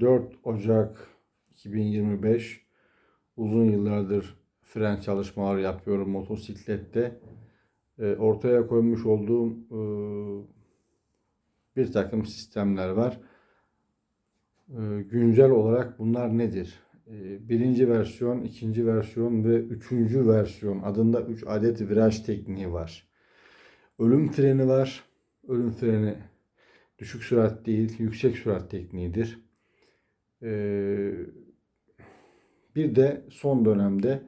4 Ocak 2025 uzun yıllardır fren çalışmaları yapıyorum motosiklette. E, ortaya koymuş olduğum e, bir takım sistemler var. E, güncel olarak bunlar nedir? E, birinci versiyon, ikinci versiyon ve üçüncü versiyon adında 3 adet viraj tekniği var. Ölüm freni var. Ölüm freni düşük sürat değil, yüksek sürat tekniğidir. Ee, bir de son dönemde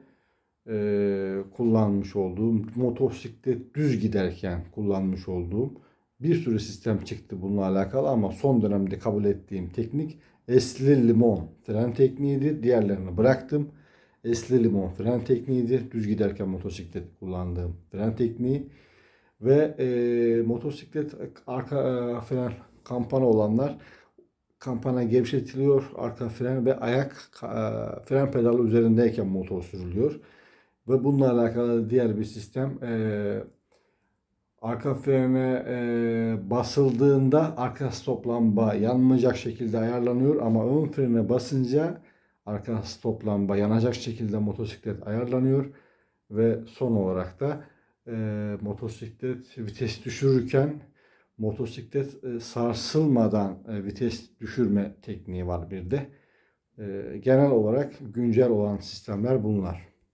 e, kullanmış olduğum motosiklet düz giderken kullanmış olduğum bir sürü sistem çıktı bununla alakalı ama son dönemde kabul ettiğim teknik esli limon fren tekniğidir. Diğerlerini bıraktım. Esli limon fren tekniğidir. Düz giderken motosiklet kullandığım fren tekniği ve e, motosiklet arka e, fren kampana olanlar kampana gevşetiliyor. Arka fren ve ayak e, fren pedalı üzerindeyken motor sürülüyor. Ve bununla alakalı diğer bir sistem e, arka frene e, basıldığında arka stop lamba yanmayacak şekilde ayarlanıyor. Ama ön frene basınca arka stop lamba yanacak şekilde motosiklet ayarlanıyor. Ve son olarak da e, motosiklet vites düşürürken motosiklet e, sarsılmadan e, vites düşürme tekniği var bir de. E, genel olarak güncel olan sistemler bunlar.